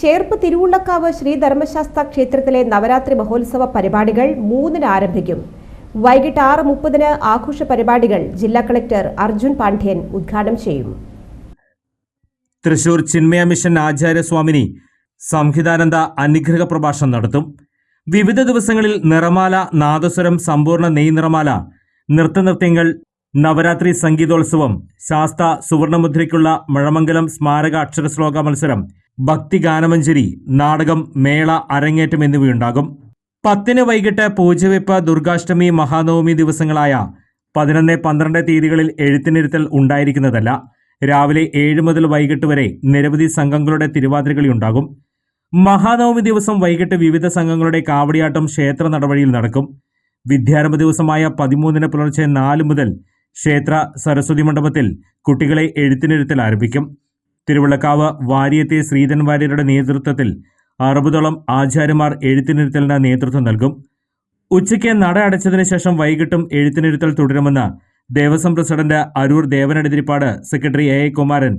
ചേർപ്പ് തിരുവുള്ളക്കാവ് ശ്രീ ധർമ്മശാസ്ത്ര ക്ഷേത്രത്തിലെ നവരാത്രി മഹോത്സവ പരിപാടികൾ മൂന്നിന് ആരംഭിക്കും. വൈകിട്ട് ആറ് മുപ്പതിന് ആഘോഷ പരിപാടികൾ ജില്ലാ കളക്ടർ അർജുൻ പാണ്ഡ്യൻ ഉദ്ഘാടനം ചെയ്യും. തൃശൂർ ചിന്മയ മിഷൻ ആചാര്യസ്വാമിനി സംഹിതാനന്ദ അനുഗ്രഹ പ്രഭാഷണം നടത്തും. വിവിധ ദിവസങ്ങളിൽ നിറമാല നാദസ്വരം സമ്പൂർണ നെയ് നിറമാല നൃത്തനൃത്യങ്ങൾ നവരാത്രി സംഗീതോത്സവം ശാസ്ത സുവർണമുദ്രയ്ക്കുള്ള മഴമംഗലം സ്മാരക അക്ഷരശ്ലോക മത്സരം ഭക്തിഗാനമഞ്ജരി നാടകം മേള അരങ്ങേറ്റം എന്നിവയുണ്ടാകും. പത്തിന് വൈകിട്ട് പൂജവെപ്പ് ദുർഗാഷ്ടമി മഹാനവമി ദിവസങ്ങളായ പതിനൊന്ന് പന്ത്രണ്ട് തീയതികളിൽ എഴുത്തിനിരുത്തൽ ഉണ്ടായിരിക്കുന്നതല്ല. രാവിലെ ഏഴ് മുതൽ വൈകിട്ട് വരെ നിരവധി സംഘങ്ങളുടെ തിരുവാതിരകളി ഉണ്ടാകും. മഹാനവമി ദിവസം വൈകിട്ട് വിവിധ സംഘങ്ങളുടെ കാവടിയാട്ടം ക്ഷേത്ര നടവഴിയിൽ നടക്കും. വിദ്യാരംഭ ദിവസമായ പതിമൂന്നിന് പുലർച്ചെ നാല് മുതൽ ക്ഷേത്ര സരസ്വതി മണ്ഡപത്തിൽ കുട്ടികളെ എഴുത്തിനിരുത്തൽ ആരംഭിക്കും. തിരുവള്ളക്കാവ് വാര്യത്തെ ശ്രീധൻ വാര്യരുടെ നേതൃത്വത്തിൽ അറുപതോളം ആചാര്യമാർ എഴുത്തിനിരുത്തലിന് നേതൃത്വം നൽകും. ഉച്ചയ്ക്ക് നട അടച്ചതിന് ശേഷം വൈകിട്ടും എഴുത്തിനിരുത്തൽ തുടരുമെന്ന് Devaswom president Aroor Devanadithirippad secretary A A Kumaran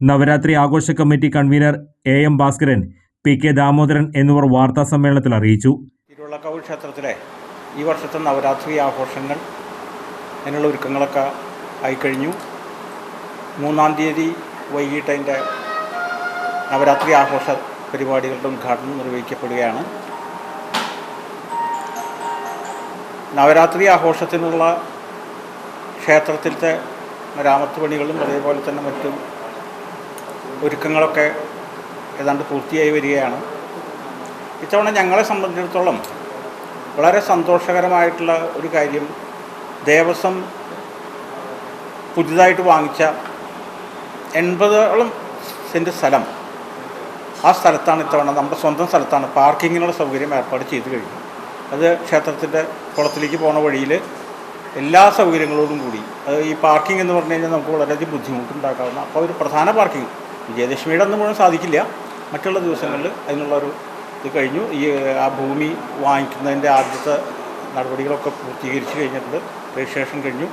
Navaratri ആഘോഷ committee convener A M Bhaskaran P K Damodaran എന്നിവർ വാർത്താ സമ്മേളനത്തിൽ അറിയിച്ചു. തിരുവള്ളക്കാവ് ക്ഷേത്രത്തിലെ ഈ വർഷത്തെ നവരാത്രി ആഘോഷങ്ങൾ അതിനുള്ള ഒരുക്കങ്ങളൊക്കെ ആയിക്കഴിഞ്ഞു. മൂന്നാം തീയതി വൈകിട്ട് അതിന്റെ നവരാത്രി ആഘോഷ പരിപാടികളുടെ ഉദ്ഘാടനം നിർവഹിക്കപ്പെടുകയാണ്. നവരാത്രി ആഘോഷത്തിനുള്ള ക്ഷേത്രത്തിലത്തെ മരാമത്ത് പണികളും അതേപോലെ തന്നെ മറ്റും ഒരുക്കങ്ങളൊക്കെ ഏതാണ്ട് പൂർത്തിയായി വരികയാണ്. ഇത്തവണ ഞങ്ങളെ സംബന്ധിച്ചിടത്തോളം വളരെ സന്തോഷകരമായിട്ടുള്ള ഒരു കാര്യം ദേവസ്വം പുതിയതായിട്ട് വാങ്ങിച്ച എൺപതോളം സെന്റ് സ്ഥലം ആ സ്ഥലത്താണ് ഇത്തവണ നമ്മുടെ സ്വന്തം സ്ഥലത്താണ് പാർക്കിങ്ങിനുള്ള സൗകര്യം ഏർപ്പാട് ചെയ്തു കഴിഞ്ഞു. അത് ക്ഷേത്രത്തിന്റെ കുളത്തിലേക്ക് പോണ വഴിയിൽ എല്ലാ സൗകര്യങ്ങളോടും കൂടി അത് ഈ പാർക്കിംഗ് എന്ന് പറഞ്ഞു കഴിഞ്ഞാൽ നമുക്ക് വളരെയധികം ബുദ്ധിമുട്ടുണ്ടാക്കാവുന്ന അപ്പോൾ ഒരു പ്രധാന പാർക്കിംഗ്. വിജയദശമിയുടെ അന്ന് മുഴുവൻ സാധിക്കില്ല. മറ്റുള്ള ദിവസങ്ങളിൽ അതിനുള്ള ഒരു ഇത് കഴിഞ്ഞു. ഈ ആ ഭൂമി വാങ്ങിക്കുന്നതിന്റെ ആദ്യത്തെ നടപടികളൊക്കെ പൂർത്തീകരിച്ച് കഴിഞ്ഞിട്ടുണ്ട്. രജിസ്ട്രേഷൻ കഴിഞ്ഞു.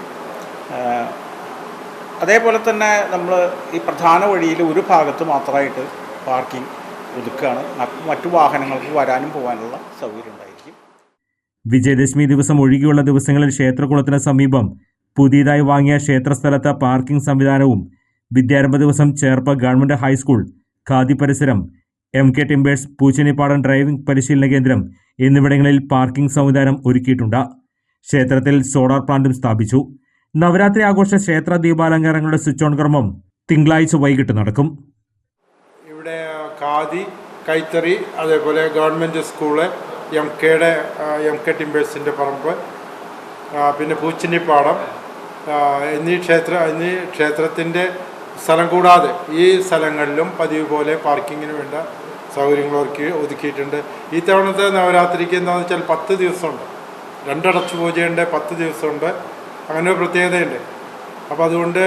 അതേപോലെ തന്നെ നമ്മൾ ഈ പ്രധാന വഴിയിൽ ഒരു ഭാഗത്ത് മാത്രമായിട്ട് പാർക്കിംഗ് ഒതുക്കുകയാണ്. മറ്റു വാഹനങ്ങൾക്ക് വരാനും പോകാനുള്ള സൗകര്യം ഉണ്ടായിരിക്കും. വിജയദശമി ദിവസം ഒഴികെയുള്ള ദിവസങ്ങളിൽ ക്ഷേത്രകുളത്തിന് സമീപം പുതിയതായി വാങ്ങിയ ക്ഷേത്രസ്ഥലത്ത് പാർക്കിംഗ് സംവിധാനവും വിദ്യാരംഭ ദിവസം ചേർപ്പ് ഗവൺമെന്റ് ഹൈസ്കൂൾ ഖാദി പരിസരം M K timbers Poochanippadam driving പരിശീലന കേന്ദ്രം എന്നിവിടങ്ങളിൽ പാർക്കിംഗ് സംവിധാനം ഒരുക്കിയിട്ടുണ്ട്. ക്ഷേത്രത്തിൽ സോളാർ പ്ലാന്റും സ്ഥാപിച്ചു. നവരാത്രി ആഘോഷ ക്ഷേത്ര ദീപാലങ്കാരങ്ങളുടെ സ്വിച്ച് ഓൺ കർമ്മം തിങ്കളാഴ്ച വൈകിട്ട് നടക്കും. ഇവിടെ ഖാദി കൈത്തറി അതേപോലെ ഗവൺമെന്റ് സ്കൂൾ എം കെയുടെ എം കെ ടിമ്പേഴ്സിന്റെ പറമ്പ് പിന്നെ പൂച്ചിനിപ്പാടം എന്നീ ക്ഷേത്ര എന്നീ ക്ഷേത്രത്തിന്റെ സ്ഥലം കൂടാതെ ഈ സ്ഥലങ്ങളിലും പതിവ് പോലെ പാർക്കിങ്ങിന് വേണ്ട സൗകര്യങ്ങൾ ഒരുക്കി ഒതുക്കിയിട്ടുണ്ട്. ഈ തവണത്തെ നവരാത്രിക്ക് എന്താണെന്ന് വെച്ചാൽ പത്ത് ദിവസമുണ്ട്. രണ്ടടച്ചു പൂജയുണ്ട് പത്ത് ദിവസമുണ്ട്. അങ്ങനെ ഒരു പ്രത്യേകതയുണ്ട്. അപ്പോൾ അതുകൊണ്ട്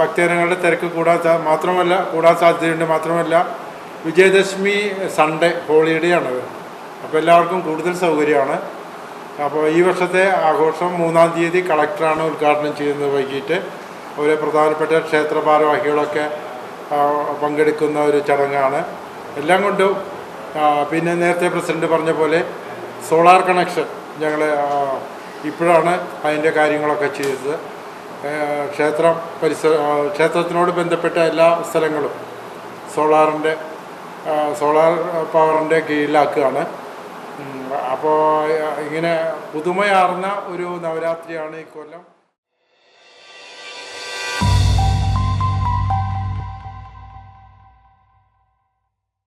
ഭക്തജനങ്ങളുടെ തിരക്ക് കൂടാൻ മാത്രമല്ല കൂടാൻ സാധ്യതയുണ്ട്. മാത്രമല്ല വിജയദശമി സൺഡേ ഹോളിഡേ ആണ് അപ്പോൾ എല്ലാവർക്കും കൂടുതൽ സൗകര്യമാണ്. അപ്പോൾ ഈ വർഷത്തെ ആഘോഷം മൂന്നാം തീയതി കളക്ടറാണ് ഉദ്ഘാടനം ചെയ്യുന്നത് വൈകിട്ട്. ഒരു പ്രധാനപ്പെട്ട ക്ഷേത്ര ഭാരവാഹികളൊക്കെ പങ്കെടുക്കുന്ന ഒരു ചടങ്ങാണ്. എല്ലാം കൊണ്ടും പിന്നെ നേരത്തെ പ്രസിഡന്റ് പറഞ്ഞ പോലെ സോളാർ കണക്ഷൻ ഞങ്ങൾ ഇപ്പോഴാണ് അതിന്റെ കാര്യങ്ങളൊക്കെ ചെയ്തത്. ക്ഷേത്രം പരിസര ക്ഷേത്രത്തിനോട് ബന്ധപ്പെട്ട എല്ലാ സ്ഥലങ്ങളും സോളാറിന്റെ സോളാർ പവറിന്റെ കീഴിലാക്കുകയാണ്. അപ്പോൾ ഇങ്ങനെ പുതുമയാർന്ന ഒരു നവരാത്രിയാണ് ഈ കൊല്ലം.